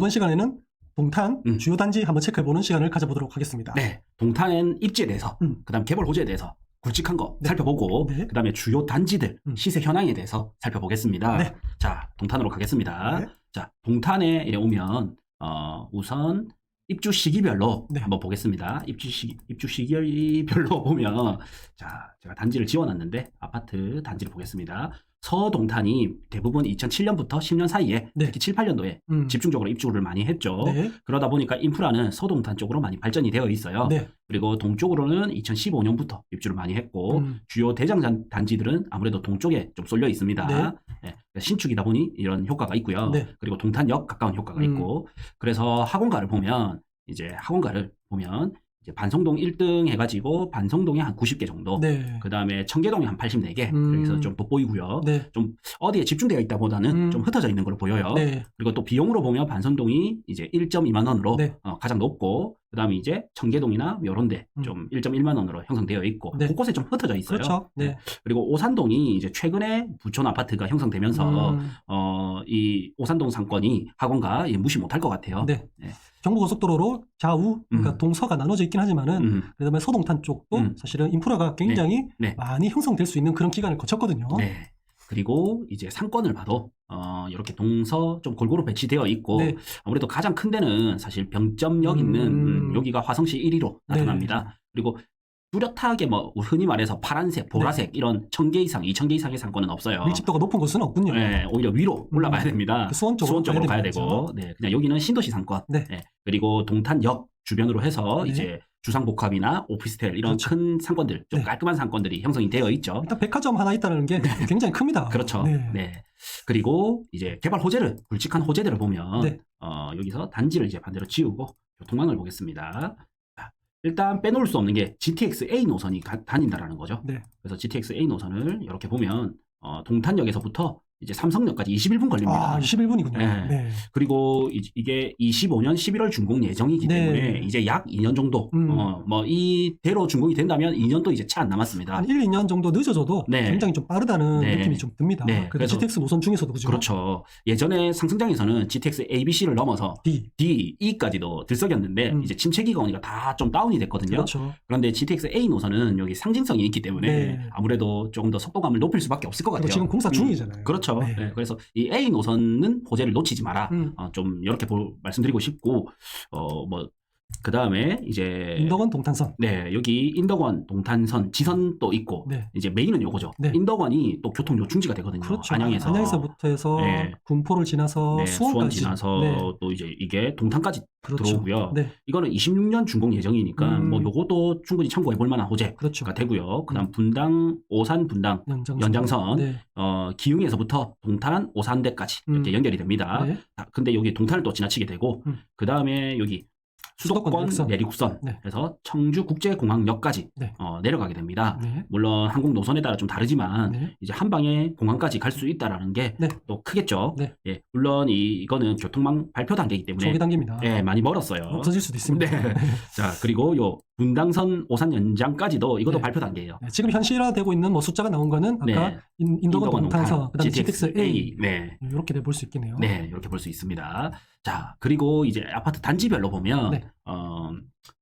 이번 시간에는 동탄 음. 주요 단지 한번 체크해보는 시간을 가져보도록 하겠습니다. 네, 동탄 입지에 대해서, 음. 그다음 개발 호재에 대해서 굵직한 거 네. 살펴보고, 네. 그다음에 주요 단지들 음. 시세 현황에 대해서 살펴보겠습니다. 네. 자, 동탄으로 가겠습니다. 네. 자, 동탄에 이래 오면 어, 우선 입주 시기별로 네. 한번 보겠습니다. 입주 시기 입주 시기별로 보면 자, 제가 단지를 지어놨는데 아파트 단지를 보겠습니다. 서동탄이 대부분 2007년부터 10년 사이에 네. 특히 7, 8년도에 음. 집중적으로 입주를 많이 했죠. 네. 그러다 보니까 인프라는 서동탄 쪽으로 많이 발전이 되어 있어요. 네. 그리고 동쪽으로는 2015년부터 입주를 많이 했고 음. 주요 대장 단- 단지들은 아무래도 동쪽에 좀 쏠려 있습니다. 네. 네, 신축이다 보니 이런 효과가 있고요. 네. 그리고 동탄역 가까운 효과가 음. 있고 그래서 학원가를 보면 이제 학원가를 보면 이제 반성동 1등 해가지고 반성동에 한 90개 정도. 네. 그 다음에 청계동에 한 84개. 음. 그래서 좀 돋보이고요. 네. 좀 어디에 집중되어 있다보다는 음. 좀 흩어져 있는 걸로 보여요. 네. 그리고 또 비용으로 보면 반성동이 이제 1.2만 원으로 네. 어, 가장 높고 그다음에 이제 청계동이나 이런데 음. 좀 1.1만 원으로 형성되어 있고 네. 곳곳에 좀 흩어져 있어요. 그렇죠. 네. 그리고 오산동이 이제 최근에 부촌 아파트가 형성되면서 음. 어, 이 오산동 상권이 학원가 예, 무시 못할 것 같아요. 네. 네. 경부 고속도로로 좌우, 그러니까 음. 동서가 나눠져 있긴 하지만은, 음, 그다음에 서동탄 쪽도 음. 사실은 인프라가 굉장히 네. 많이 형성될 수 있는 그런 기간을 거쳤거든요. 네. 그리고 이제 상권을 봐도 어, 이렇게 동서 좀 골고루 배치되어 있고 네. 아무래도 가장 큰 데는 사실 병점역 음. 있는 음, 여기가 화성시 1위로 네. 나타납니다. 그리고 뚜렷하게 뭐 흔히 말해서 파란색, 보라색 이런 천 개 이상, 이천 개 이상의 상권은 없어요. 네. 밀집도가 높은 곳은 없군요. 네, 오히려 위로 올라가야 음. 됩니다. 그 수원 쪽으로 수원 쪽으로 가야 되고. 네, 그냥 여기는 신도시 상권. 네. 그리고 동탄역 주변으로 해서 네. 이제 주상복합이나 오피스텔 이런 그렇죠. 큰 상권들, 좀 네. 깔끔한 상권들이 형성이 되어 있죠. 일단 백화점 하나 있다는 게 굉장히 큽니다. 그렇죠. 네. 네. 그리고 이제 개발 호재를 굵직한 호재들을 보면 네. 어, 여기서 단지를 이제 반대로 지우고 교통망을 보겠습니다. 자, 일단 빼놓을 수 없는 게 GTX A 노선이 가- 다닌다라는 거죠. 네. 그래서 GTX A 노선을 이렇게 보면 어, 동탄역에서부터 이제 삼성역까지 21분 걸립니다. 아, 21분이군요. 네. 네. 그리고 이- 이게 25년 11월 준공 예정이기 네. 때문에 이제 약 2년 정도 음. 어, 뭐 이대로 준공이 된다면 2년 또 이제 채 안 남았습니다. 한 1, 2년 정도 늦어져도 네. 굉장히 좀 빠르다는 네. 느낌이 좀 듭니다. 네. 그 그래서- GTX 노선 중에서도 그죠? 그렇죠. 예전에 상승장에서는 GTX ABC를 넘어서 D. D, E까지도 들썩였는데 음. 이제 침체 기가 오니까 다좀 다운이 됐거든요. 그렇죠. 그런데 GTX A 노선은 여기 상징성이 있기 때문에 네. 아무래도 조금 더 속도감을 높일 수밖에 없을 것 같아요. 지금 공사 음, 중이잖아요. 그렇죠. 네. 네, 그래서 이 A 노선은 호재를 놓치지 마라. 음. 어, 좀 이렇게 볼- 말씀드리고 싶고 어 뭐 그 다음에 이제 인덕원 동탄선. 네 여기 인덕원 동탄선 지선도 있고 네. 이제 메인은 요거죠. 네. 인덕원이 또 교통 요충지가 되거든요. 그렇죠. 안양에서 안양에서부터 해서 네. 군포를 지나서 네, 수원 수원까지. 지나서 네. 또 이제 이게 동탄까지 그렇죠. 들어오고요. 네. 이거는 26년 준공 예정이니까 음. 뭐 요것도 충분히 참고해 볼 만한 호재가 그렇죠. 되고요. 그다음 분당 오산 분당 연장선. 연장선 네. 어, 기흥에서부터 동탄 오산대까지 이렇게 음. 연결이 됩니다. 네. 아, 근데 여기 동탄을 또 지나치게 되고 음. 그 다음에 여기 수도권 수도권 내륙선. 내륙선 네. 에서 청주 국제공항역까지 네. 어, 내려가게 됩니다. 네. 물론 항공 노선에 따라 좀 다르지만 네. 이제 한 방에 공항까지 갈 수 있다라는 게또 네. 크겠죠. 네. 예, 물론 이, 이거는 교통망 발표 단계이기 때문에 초기 단계입니다. 예, 많이 멀었어요. 없어질 수도 있습니다. 네. 자, 그리고 요 분당선 오산 연장까지도 이것도 네. 발표 단계예요. 네, 지금 현실화되고 있는 뭐 숫자가 나온 거는 아까 네. 인, 인덕원 동탄선, 그다음에 GTX A 네. 이렇게 볼 수 있겠네요. 네, 이렇게 볼 수 있습니다. 자, 그리고 이제 아파트 단지별로 보면 네. 어,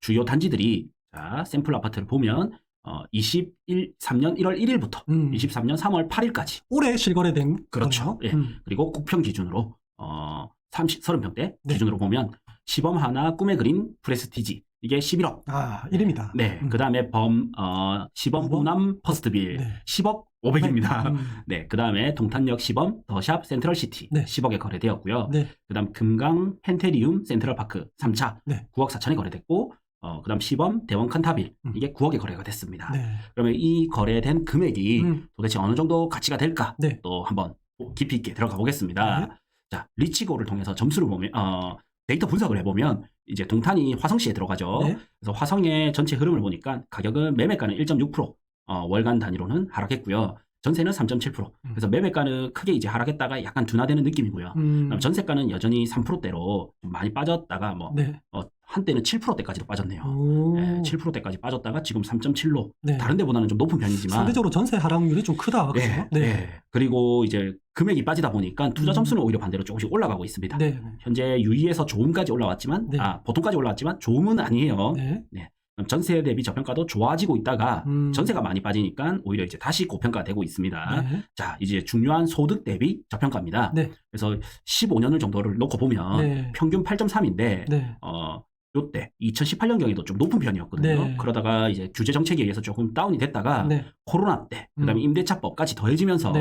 주요 단지들이 자, 샘플 아파트를 보면 어, 21, 3년 1월 1일부터 음. 23년 3월 8일까지 올해 실거래된 그렇죠. 예. 음. 그리고 국평 기준으로 어, 30, 30평대 네. 기준으로 보면 시범 하나 꿈의 그린 프레스티지 이게 11억. 아, 1입니다. 네. 음. 그 다음에 범, 어, 시범? 우남 퍼스트빌 네. 10억 500입니다. 음. 네. 그 다음에 동탄역 시범 더샵 센트럴시티 네. 10억에 거래되었고요. 네. 그 다음 금강 펜테리움 센트럴파크 3차 네. 9억 4천에 거래됐고, 어, 그 다음 시범 대원 칸타빌 음. 이게 9억에 거래가 됐습니다. 네. 그러면 이 거래된 금액이 음. 도대체 어느 정도 가치가 될까? 네. 또 한번 깊이 있게 들어가 보겠습니다. 네. 자, 리치고를 통해서 점수를 보면, 어, 데이터 분석을 해보면, 이제 동탄이 화성시에 들어가죠. 네. 그래서 화성의 전체 흐름을 보니까 가격은 매매가는 1.6%, 어, 월간 단위로는 하락했고요. 전세는 3.7%. 그래서 매매가는 크게 이제 하락했다가 약간 둔화되는 느낌이고요. 음. 전세가는 여전히 3%대로 좀 많이 빠졌다가 뭐 네. 어, 한때는 7%대까지도 빠졌네요. 오. 네, 7%대까지 빠졌다가 지금 3.7로 네. 다른 데보다는 좀 높은 편이지만 상대적으로 전세 하락률이 좀 크다. 그죠? 네, 네. 네. 그리고 이제 금액이 빠지다 보니까 투자 음. 점수는 오히려 반대로 조금씩 올라가고 있습니다. 네. 네. 현재 유의에서 좋음까지 올라왔지만 네. 아 보통까지 올라왔지만 좋음은 아니에요. 네. 그럼 전세 대비 저평가도 좋아지고 있다가 음. 전세가 많이 빠지니까 오히려 이제 다시 고평가가 되고 있습니다. 네. 자 이제 중요한 소득 대비 저평가입니다. 네. 그래서 15년을 정도를 놓고 보면 네. 평균 8.3인데 네. 어 요때 2018년경에도 좀 높은 편이었거든요. 네. 그러다가 이제 규제 정책에 의해서 조금 다운이 됐다가 네. 코로나 때 그다음에 음. 임대차법까지 더해지면서 네.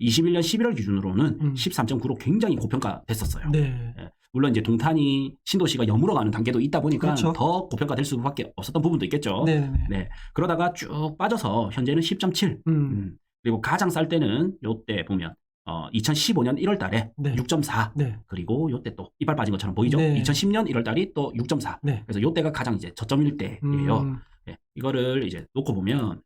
21년 11월 기준으로는 음. 13.9로 굉장히 고평가 됐었어요. 네. 물론 이제 동탄이 신도시가 여물어 가는 단계도 있다 보니까 그렇죠. 더 고평가 될 수밖에 없었던 부분도 있겠죠. 네. 네. 네. 그러다가 쭉 빠져서 현재는 10.7. 음. 음. 그리고 가장 쌀 때는 요때 보면 어 2015년 1월 달에 네. 6.4. 네. 그리고 요때 또 이빨 빠진 것처럼 보이죠? 네. 2010년 1월 달이 또 6.4. 네. 그래서 요때가 가장 이제 저점일 때예요. 음. 예, 이거를 이제 놓고 보면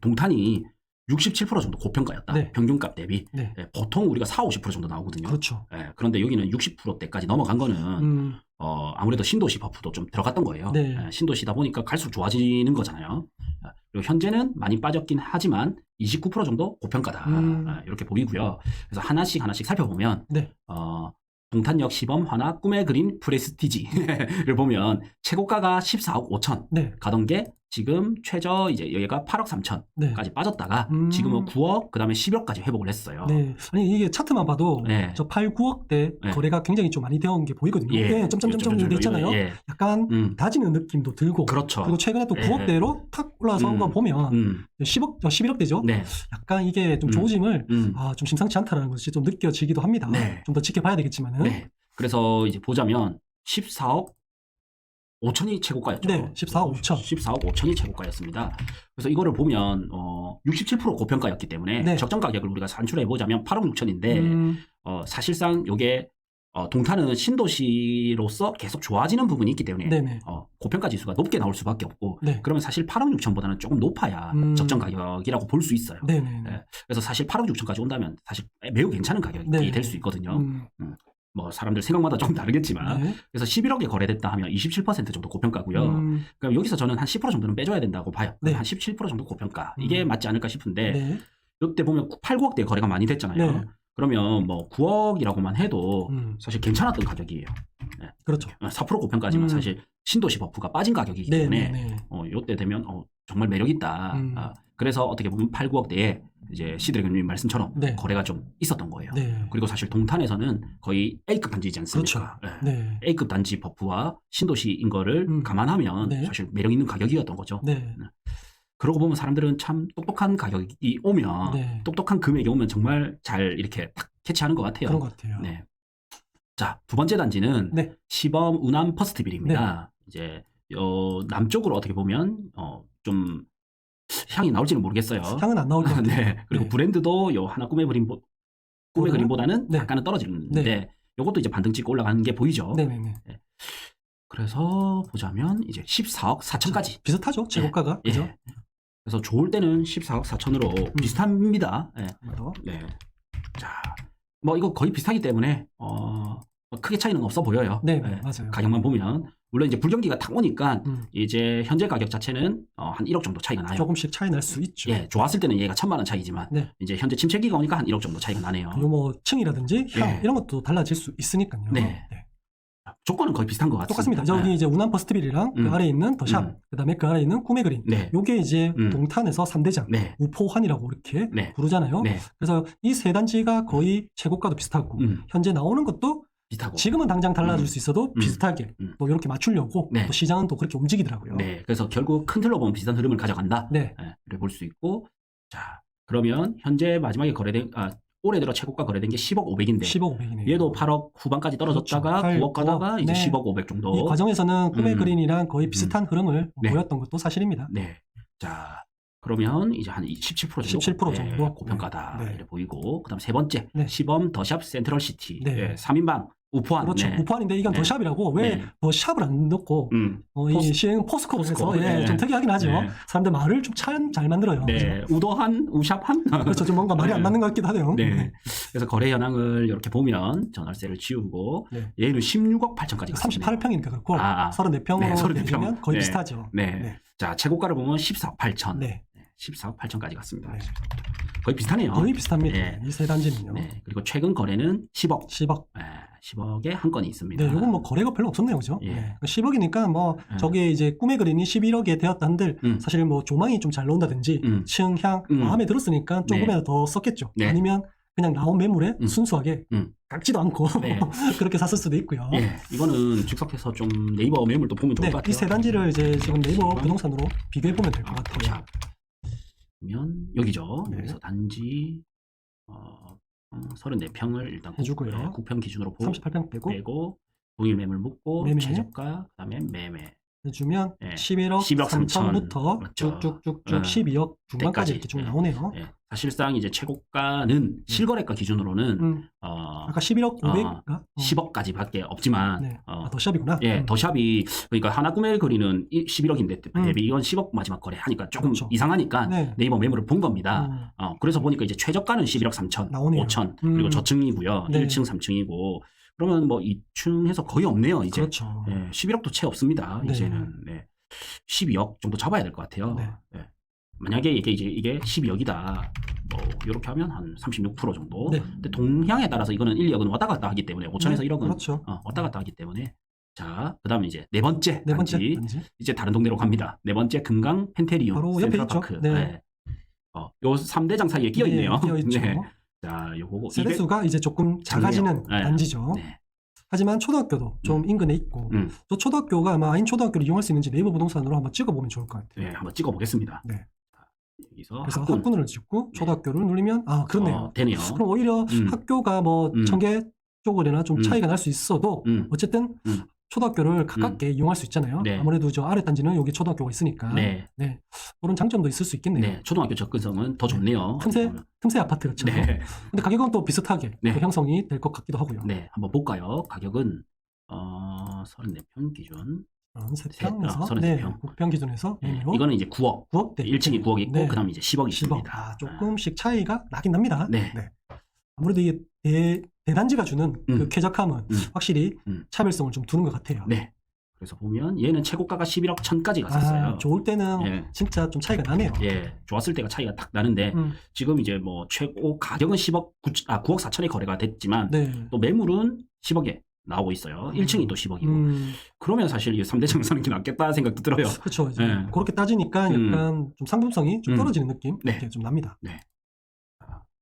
동탄이 67% 정도 고평가였다. 네. 평균값 대비. 네. 예, 보통 우리가 4, 50% 정도 나오거든요. 그렇죠. 예, 그런데 여기는 60%대까지 넘어간 거는 음. 어, 아무래도 신도시 버프도 좀 들어갔던 거예요. 네. 예, 신도시다 보니까 갈수록 좋아지는 거잖아요. 예, 그리고 현재는 많이 빠졌긴 하지만 29% 정도 고평가다. 음. 예, 이렇게 보이고요. 그래서 하나씩 하나씩 살펴보면 네. 어, 동탄역 시범 하나 꿈의 그린 프레스티지를 보면 최고가가 14억 5천 네. 가던 게 지금 최저 이제 여기가 8억 3천까지 네. 빠졌다가 음. 지금은 9억 그다음에 10억까지 회복을 했어요. 네. 아니 이게 차트만 봐도 네. 저 8, 9억대 네. 거래가 굉장히 좀 많이 되어 온 게 보이거든요. 예. 점점점점 요- 요- 요- 됐잖아요. 예. 약간 음. 다지는 느낌도 들고 그렇죠. 그리고 최근에 또 예. 9억대로 탁 올라선 음. 거 보면 음. 10억, 11억대죠. 네. 약간 이게 좀 음. 조짐을 음. 아, 좀 심상치 않다라는 것이 좀 느껴지기도 합니다. 네. 좀더 지켜봐야 되겠지만은. 네. 그래서 이제 보자면 14억 5천이 최고가였죠. 네, 14억 5천. 14억 5천이 최고가였습니다. 그래서 이거를 보면 어, 67% 고평가였기 때문에 네. 적정 가격을 우리가 산출해 보자면 8억 6천인데 음, 어, 사실상 이게 어, 동탄은 신도시로서 계속 좋아지는 부분이 있기 때문에 네네. 어, 고평가 지수가 높게 나올 수밖에 없고 네. 그러면 사실 8억 6천보다는 조금 높아야 음. 적정 가격이라고 볼 수 있어요. 네. 그래서 사실 8억 6천까지 온다면 사실 매우 괜찮은 가격이 네. 될수 있거든요. 음, 뭐 사람들 생각마다 조금 다르겠지만 네. 그래서 11억에 거래됐다 하면 27% 정도 고평가고요. 음, 그럼 여기서 저는 한 10% 정도는 빼줘야 된다고 봐요. 네. 한17% 정도 고평가. 이게 음. 맞지 않을까 싶은데 네. 이때 보면 8, 9억대 거래가 많이 됐잖아요. 네. 그러면 뭐 9억이라고만 해도 음, 사실 괜찮았던 가격이에요. 그렇죠. 4% 고평가지만 음. 사실 신도시 버프가 빠진 가격이기 때문에 네네네. 어, 요때 되면 어, 정말 매력 있다. 음. 아, 그래서 어떻게 보면 8, 9억대에 이제 시드래곤님 말씀처럼 네. 거래가 좀 있었던 거예요. 네. 그리고 사실 동탄에서는 거의 A급 단지이지 않습니까? 그렇죠. 네. 네. A급 단지 버프와 신도시인 거를 음. 감안하면 네. 사실 매력 있는 가격이었던 거죠. 네. 그러고 보면 사람들은 참 똑똑한 가격이 오면 네. 똑똑한 금액이 오면 정말 잘 이렇게 딱 캐치하는 것 같아요. 그런 것 같아요. 네. 자, 두 번째 단지는 네. 시범 운암 퍼스트빌입니다. 이제 어, 남쪽으로 어떻게 보면 어, 좀 향이 나올지는 모르겠어요. 향은 안 나올 것 같아요. 네. 그리고 네. 브랜드도 요 하나 꿈의 그림 꿈의 보다는? 그림보다는 네. 약간은 떨어지는데 네. 요것도 이제 반등 찍고 올라가는 게 보이죠. 네네네. 그래서 보자면 이제 14억 4천까지. 비슷하죠. 제고가가. 예. 그죠? 그래서 좋을 때는 14억 4천으로 비슷합니다. 예. 더. 네. 자, 뭐 이거 거의 비슷하기 때문에 어, 뭐 크게 차이는 없어 보여요. 네, 예. 맞아요. 가격만 보면 물론 이제 불경기가 탁 오니까 음, 이제 현재 가격 자체는 어, 한 1억 정도 차이가 나요. 조금씩 차이 날 수 있죠. 예, 좋았을 때는 얘가 천만 원 차이지만 네. 이제 현재 침체기가 오니까 한 1억 정도 차이가 나네요. 그리고 뭐 층이라든지 향 예. 이런 것도 달라질 수 있으니까요. 네. 조건은 거의 비슷한 것 같습니다. 똑같습니다. 저기 네. 이제 운암 퍼스트빌이랑 음. 그 아래에 있는 더샵, 음. 그 다음에 그 아래에 있는 꿈의 그림. 네. 요게 이제 음. 동탄에서 3대장, 네. 우포환이라고 이렇게 네. 부르잖아요. 네. 그래서 이 세 단지가 거의 최고가도 비슷하고 음, 현재 나오는 것도 비슷하고. 지금은 당장 달라질 음. 수 있어도 음. 비슷하게 음. 또 이렇게 맞추려고 네. 또 시장은 또 그렇게 움직이더라고요. 네. 그래서 결국 큰 틀로 보면 비슷한 흐름을 가져간다. 네. 예, 이렇게 볼 수 있고. 자, 그러면 현재 마지막에 거래된 아, 올해 들어 최고가 거래된 게 10억 500인데 10억 500이네요. 얘도 8억 후반까지 떨어졌다가 그렇죠. 팔, 9억 가다가. 이제 네. 10억 500 정도. 이 과정에서는 꿈의 음. 그린이랑 거의 비슷한 흐름을 네. 보였던 것도 사실입니다. 네. 자, 그러면 이제 한 17% 정도, 17% 정도? 예, 고평가다 네. 이렇게 보이고 그다음 세 번째 네. 시범 더샵 센트럴 시티 네. 예, 3인방 우포한 그렇죠. 네. 우파인데 이건 네. 더샵이라고 왜 네. 더샵을 안 넣고 음. 어, 이 포스- 시행 포스코로 포스코, 예, 네. 좀 특이하긴 하죠. 네. 사람들 말을 좀참잘 만들어요. 네, 우도한 우샵한 그렇죠. 좀 뭔가 말이 안 네. 맞는 것 같기도 하네요. 네. 그래서 거래 현황을 이렇게 보면 전월세를 지우고 네. 얘는 16억 8천까지 갔습니다. 38평이니까 그렇고 아, 아. 34평으로 네, 34평. 내주면 거의 네. 비슷하죠. 네. 네. 자, 최고가를 보면 14억 8천. 네. 14억 8천까지 갔습니다. 네. 거의 비슷하네요. 거의 비슷합니다. 네. 이세 단지는요. 네. 그리고 최근 거래는 10억. 10억. 예, 10억에 한 건이 있습니다. 네, 요건 뭐 거래가 별로 없었네요, 그죠? 예. 네. 10억이니까 뭐 음. 저게 이제 꿈의 그린이 11억에 되었다 한들 음. 사실 뭐 조망이 좀 잘 나온다든지 음. 층, 향 음. 마음에 들었으니까 조금이라도 더 썼겠죠. 네. 아니면 그냥 나온 매물에 음. 순수하게 음. 깎지도 않고 네. 그렇게 샀을 수도 있고요. 예, 이거는 즉석해서 좀 네이버 매물도 보면 좋을 네, 것 같아요. 이 세 단지를 이제 지금 네이버. 부동산으로 비교해 보면 될것 아, 같아요. 자, 그러면 여기죠. 네. 여기서 단지 어, 34평을 일단 해주고요. 9평 기준으로 보, 38평 빼고 빼고 동일 매물 묻고 매매. 최저가 그다음에 매매 해주면 예. 11억 11억 3천부터 그렇죠. 쭉쭉쭉쭉 예. 12억 중반까지. 이렇게 쭉 예. 나오네요. 예, 사실상 이제 최고가는 실거래가 기준으로는 음, 어, 아까 11억 500인가? 10억까지밖에 없지만 네. 어, 아, 더샵이구나. 예, 음. 더샵이 그러니까 하나 꿈의 거리는 11억인데 음. 대비 이건 10억 마지막 거래 하니까 조금 그렇죠. 이상하니까 네. 네이버 매물을 본 겁니다. 음, 어, 그래서 보니까 이제 최저가는 11억 3천, 나오네요. 5천, 음. 그리고 저층이고요. 네. 1층, 3층이고 그러면 뭐 2층에서 거의 없네요. 이제 그렇죠. 예, 11억도 채 없습니다. 네. 이제는 네. 12억 정도 잡아야 될 것 같아요. 네. 예. 만약에 이게 이제 이게 12억이다. 뭐 이렇게 하면 한 36% 정도. 네. 근데 동향에 따라서 이거는 1, 2억은 왔다 갔다 하기 때문에 5천에서 네, 1억은 그렇죠. 어, 왔다 갔다 하기 때문에 자, 그다음에 이제 네 번째 네 번째 단지 단지. 이제 다른 동네로 갑니다. 네 번째 금강 펜테리움 바로 옆에 있죠. 센트럴파크. 네. 어, 요 3대장 사이에 끼어 있네요. 끼어 있죠. 네. 자, 요거 세대수가 이제 조금 작아지는 네. 단지죠. 네. 하지만 초등학교도 좀 인근에 있고 음. 또 초등학교가 아마 아인 초등학교를 이용할 수 있는지 네이버 부동산으로 한번 찍어보면 좋을 것 같아요. 네, 한번 찍어 보겠습니다. 네. 여기서 그래서 학군. 학군 을 짓고 초등학교를 누르면 아 그렇네요. 어, 되네요. 그럼 오히려 음. 학교가 뭐 음. 청계 쪽이나 좀 음. 차이가 날 수 있어도 음. 어쨌든 음. 초등학교를 가깝게 이용할 수 있잖아요. 네. 아무래도 저 아래 단지는 여기 초등학교가 있으니까 네. 네. 그런 장점도 있을 수 있겠네요. 네, 초등학교 접근성은 더 좋네요. 틈새 틈새 아파트 같죠. 네. 근데 가격은 또 비슷하게 네. 또 형성이 될 것 같기도 하고요. 네, 한번 볼까요? 가격은 어, 34평 기준. 그런 세- 세평에서 어, 네, 33평. 9평 기준에서 네, 매매로 이거는 이제 9억. 9억 대 1층이 9억 있고 네. 그다음에 이제 10억이 10억. 있습니다. 아, 조금씩 차이가 나긴 납니다. 네. 아무래도 이 대, 대단지가 주는 그 음. 쾌적함은 음. 확실히 음. 차별성을 좀 두는 것 같아요. 네. 그래서 보면 얘는 최고가가 11억 1000까지 갔었어요. 아, 좋을 때는 예. 진짜 좀 차이가 나네요. 예, 좋았을 때가 차이가 딱 나는데 음, 지금 이제 뭐 최고 가격은 10억 9, 아 9억 4천에 거래가 됐지만 네. 또 매물은 10억에 나오고 있어요. 1층이 또 10억이고. 음, 그러면 사실 이 3대 장 사는 게 낫겠다 생각도 들어요. 그렇죠. 네. 그렇게 따지니까 음. 약간 좀 상품성이 좀 음. 떨어지는 느낌 네. 이렇게 좀 납니다.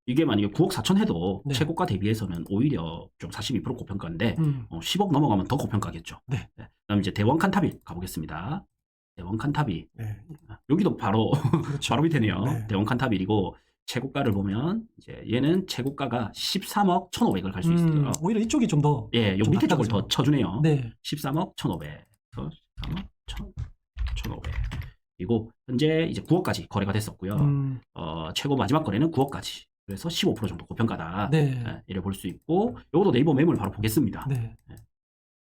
이게 만약에 9억 4천 해도 네. 최고가 대비해서는 오히려 좀 42% 고평가인데 음, 어, 10억 넘어가면 더 고평가겠죠. 네. 그다음 이제 대원 칸타빌 가보겠습니다. 대원 칸타빌 네. 여기도 바로 그렇죠. 바로 밑에네요. 네. 대원 칸타빌이고 최고가를 보면 이제 얘는 최고가가 13억 1,500을 갈 수 있어요. 음, 오히려 이쪽이 좀 더 예, 요좀 밑에 쪽을 더 쳐주네요. 네. 13억 1,500. 그래서 13억 1,500. 그리고 현재 이제 9억까지 거래가 됐었고요. 음, 어, 최고 마지막 거래는 9억까지. 그래서 15% 정도 고평가다. 네. 예, 이래 볼 수 있고 요것도 네이버 매물 바로 보겠습니다. 네.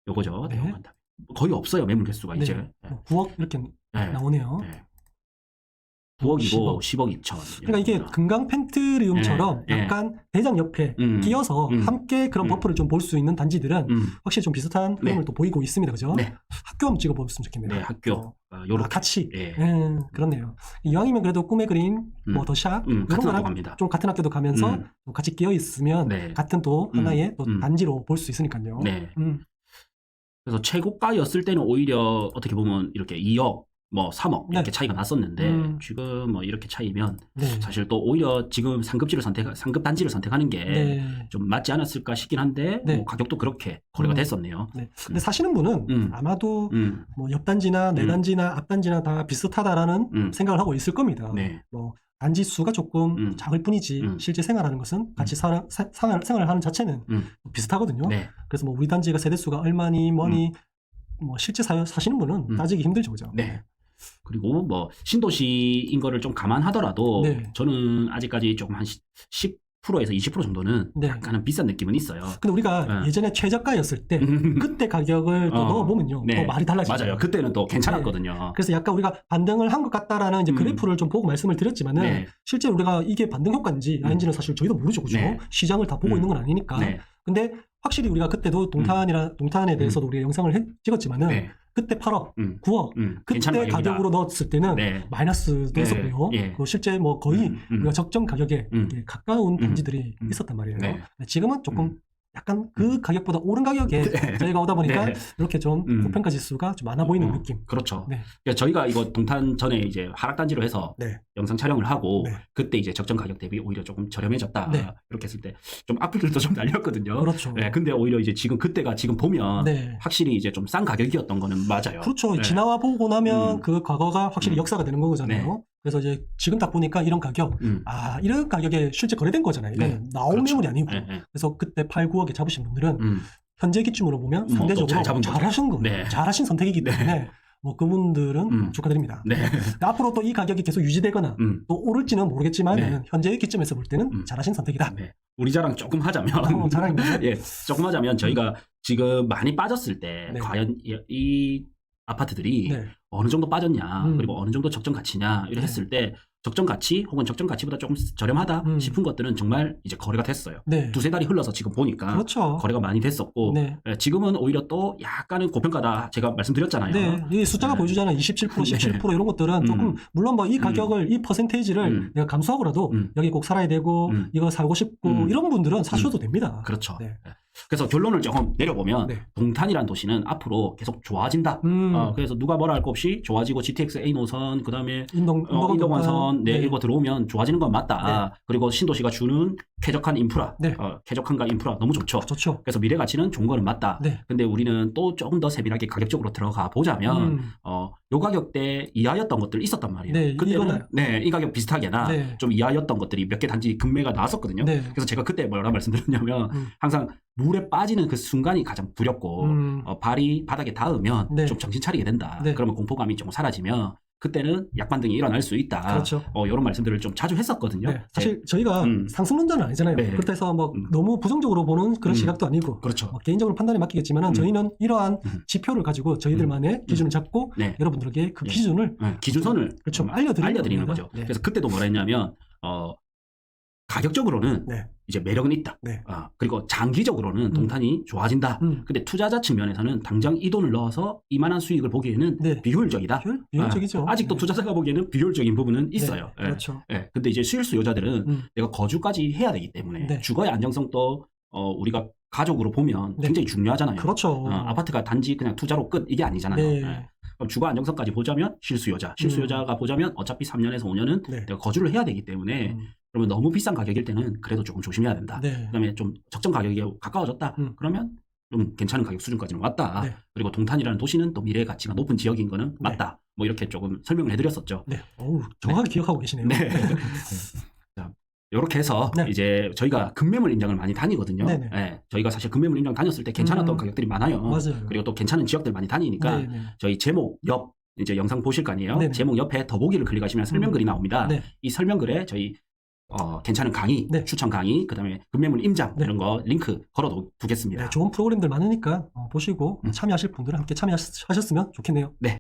요거죠. 네. 칸타빌. 거의 없어요 매물 개수가 네. 이제. 뭐 9억 이렇게 예. 나오네요. 예. 9억이고 10억, 2천. 그러니까 이게 금강 펜트리움처럼 예, 예. 약간 대장 옆에 음. 끼어서 음. 함께 그런 음. 버프를 좀 볼 수 있는 단지들은 음. 확실히 좀 비슷한 네. 흐름을 또 보이고 있습니다. 그죠? 네. 학교 한번 찍어보셨으면 좋겠네요. 네, 학교. 어, 어, 요렇게. 아, 같이. 예. 음, 그렇네요. 이왕이면 그래도 꿈의 그린, 음. 뭐 더샵 음, 이런 거랑 갑니다. 좀 같은 학교도 가면서 음. 또 같이 끼어 있으면 네. 같은 또 음. 하나의 또 음. 단지로 볼 수 있으니까요. 네. 음, 그래서 최고가였을 때는 오히려 어떻게 보면 이렇게 2억, 뭐 3억 이렇게 네. 차이가 났었는데 음. 지금 뭐 이렇게 차이면 네. 사실 또 오히려 지금 상급지를 선택, 상급 단지를 선택하는 게좀 네. 맞지 않았을까 싶긴 한데 네. 뭐 가격도 그렇게 거래가 음. 됐었네요. 네. 근데 사시는 분은 음. 아마도 음, 뭐 옆 단지나 음. 내단지나 앞 단지나 다 비슷하다라는 음. 생각을 하고 있을 겁니다. 네. 뭐 단지 수가 조금 음. 작을 뿐이지 음. 실제 생활하는 것은 같이 사, 사- 생활, 생활하는 자체는 음. 비슷하거든요. 네. 그래서 뭐 우리 단지가 세대 수가 얼마니 뭐니 뭐 실제 사, 사시는 분은 음. 따지기 힘들죠, 그죠? 네. 그리고 뭐 신도시인 거를 좀 감안하더라도 네. 저는 아직까지 조금 한 10%에서 20% 정도는 네. 약간은 비싼 느낌은 있어요. 근데 우리가 네. 예전에 최저가였을 때 그때 가격을 또 어, 넣어보면요. 네. 또 말이 달라지죠. 맞아요. 그때는 또 괜찮았거든요. 그래서 약간 우리가 반등을 한 것 같다라는 이제 음. 그래프를 좀 보고 말씀을 드렸지만은 네. 실제 우리가 이게 반등 효과인지 음. 아닌지는 사실 저희도 모르죠. 그죠? 네. 시장을 다 보고 음. 있는 건 아니니까. 네. 근데 확실히 우리가 그때도 동탄이라 동탄에 대해서도 우리가 영상을 해- 찍었지만은 네. 그때 8억, 음. 9억 음. 그때 가격이다. 가격으로 넣었을 때는 네. 마이너스도 네. 있었고요. 예. 그리고 실제 뭐 거의 음, 음. 우리가 적정 가격에 음. 예, 가까운 음. 단지들이 음. 있었단 말이에요. 네. 지금은 조금 음. 약간 그 가격보다 오른 가격에 네. 저희가 오다 보니까 네. 이렇게 좀 음. 고평가 지수가 좀 많아 보이는 어, 느낌. 그렇죠. 네. 그러니까 저희가 이거 동탄 전에 이제 하락단지로 해서 네. 영상 촬영을 하고 네. 그때 이제 적정 가격 대비 오히려 조금 저렴해졌다 네. 이렇게 했을 때 좀 악플들도 좀 날렸거든요. 그렇죠. 네, 근데 오히려 이제 지금 그때가 지금 보면 네. 확실히 이제 좀 싼 가격이었던 거는 맞아요. 그렇죠. 네. 지나와 보고 나면 음. 그 과거가 확실히 음. 역사가 되는 거잖아요. 네. 그래서 이제 지금 딱 보니까 이런 가격, 음. 아 이런 가격에 실제 거래된 거잖아요. 이건 네. 나온 그렇죠. 매물이 아니고. 네, 네. 그래서 그때 8, 9억에 잡으신 분들은 음. 현재 기준으로 보면 뭐, 또잘 상대적으로 잡은 거죠. 잘하신 거예요. 네. 잘하신 선택이기 네. 때문에 뭐 그분들은 음. 축하드립니다. 네. 근데 앞으로 또 이 가격이 계속 유지되거나 음. 또 오를지는 모르겠지만 네. 현재의 기점에서 볼 때는 음. 잘하신 선택이다. 네. 우리 자랑 조금 하자면 어, 자랑입니다. 예, 조금 하자면 저희가 지금 많이 빠졌을 때 네. 과연 이, 이 아파트들이 네. 어느 정도 빠졌냐 음. 그리고 어느 정도 적정 가치냐 이렇게 네. 했을 때 적정 가치 혹은 적정 가치보다 조금 저렴하다 음. 싶은 것들은 정말 이제 거래가 됐어요. 네. 두세 달이 흘러서 지금 보니까 그렇죠. 거래가 많이 됐었고 네. 예, 지금은 오히려 또 약간은 고평가다 제가 말씀드렸잖아요. 네, 이 숫자가 네. 보여주잖아요. 27%, 17% 이런 것들은 음. 조금 물론 뭐이 음. 가격을 이 퍼센테이지를 음. 내가 감수하고라도 음. 여기 꼭 살아야 되고 음. 이거 살고 싶고 음. 이런 분들은 사셔도 됩니다. 그렇죠. 네. 예. 그래서 결론을 조금 내려보면 네. 동탄이란 도시는 앞으로 계속 좋아진다. 음, 어, 그래서 누가 뭐라 할 거 없이 좋아지고 GTX A 노선 그다음에 인동 어, 인동완선 네, 네. 이거 들어오면 좋아지는 건 맞다. 그리고 신도시가 주는 쾌적한 인프라, 네. 어, 쾌적한가 인프라 너무 좋죠. 좋죠. 그래서 미래 가치는 좋은 거는 맞다. 네. 근데 우리는 또 조금 더 세밀하게 가격적으로 들어가 보자면 음, 어, 요 가격대 이하였던 것들 있었단 말이에요. 네, 이거는- 네, 이 가격 비슷하게나 네. 좀 이하였던 것들이 몇 개 단지 금매가 나왔었거든요. 네. 그래서 제가 그때 뭐라 말씀드렸냐면 음. 항상 물에 빠지는 그 순간이 가장 두렵고 음, 어, 발이 바닥에 닿으면 네. 좀 정신 차리게 된다. 네. 그러면 공포감이 조금 사라지면 그때는 약반등이 일어날 수 있다. 그렇죠. 어, 이런 말씀들을 좀 자주 했었거든요. 네. 사실 저희가 음. 상승론자는 아니잖아요. 네. 그렇다 해서 뭐 음. 너무 부정적으로 보는 그런 음. 시각도 아니고 그렇죠. 뭐 개인적으로 판단에 맡기겠지만 음. 저희는 이러한 음. 지표를 가지고 저희들만의 기준을 잡고 네. 여러분들에게 그 네. 기준을 네, 기준선을 그렇죠. 음, 알려드리는 알려드리는. 거죠. 네. 그래서 그때도 뭐라 했냐면 어, 가격적으로는 네. 이제 매력은 있다. 네. 어, 그리고 장기적으로는 동탄이 좋아진다. 음. 근데 투자자 측면에서는 당장 이 돈을 넣어서 이만한 수익을 보기에는 네. 비효율적이다. 비효- 비효율적이죠. 아, 아직도 네. 투자자가 보기에는 비효율적인 부분은 네. 있어요. 예. 그렇죠. 예. 근데 이제 실수요자들은 음. 내가 거주까지 해야 되기 때문에 네. 주거의 안정성도 어, 우리가 가족으로 보면 네. 굉장히 중요하잖아요. 그렇죠. 어, 아파트가 단지 그냥 투자로 끝 이게 아니잖아요. 네. 예. 그럼 주거 안정성까지 보자면 실수요자, 실수요자가 보자면 어차피 3년에서 5년은 네. 내가 거주를 해야 되기 때문에 음. 그러면 너무 비싼 가격일 때는 그래도 조금 조심해야 된다. 네. 그다음에 좀 적정 가격에 가까워졌다. 음. 그러면 좀 괜찮은 가격 수준까지는 왔다. 네. 그리고 동탄이라는 도시는 또 미래의 가치가 높은 지역인 거는 맞다. 뭐 이렇게 조금 설명을 해드렸었죠. 네. 어우, 정확하게 기억하고 계시네요. 네. 자, 이렇게 해서 네. 이제 저희가 급매물 임장을 많이 다니거든요. 네네. 예, 저희가 사실 급매물 임장 다녔을 때 괜찮았던 음. 가격들이 많아요. 맞아요. 그리고 또 괜찮은 지역들 많이 다니니까 네, 네. 저희 제목 옆 이제 영상 보실 거 아니에요. 네네. 제목 옆에 더보기를 클릭하시면 설명글이 나옵니다. 네. 이 설명글에 저희 어, 괜찮은 강의, 네. 추천 강의, 그다음에 급매물 임장 네. 이런 거 링크 걸어 두- 두겠습니다. 네, 좋은 프로그램들 많으니까 어, 보시고 음. 참여하실 분들은 함께 참여하셨으면 좋겠네요. 네.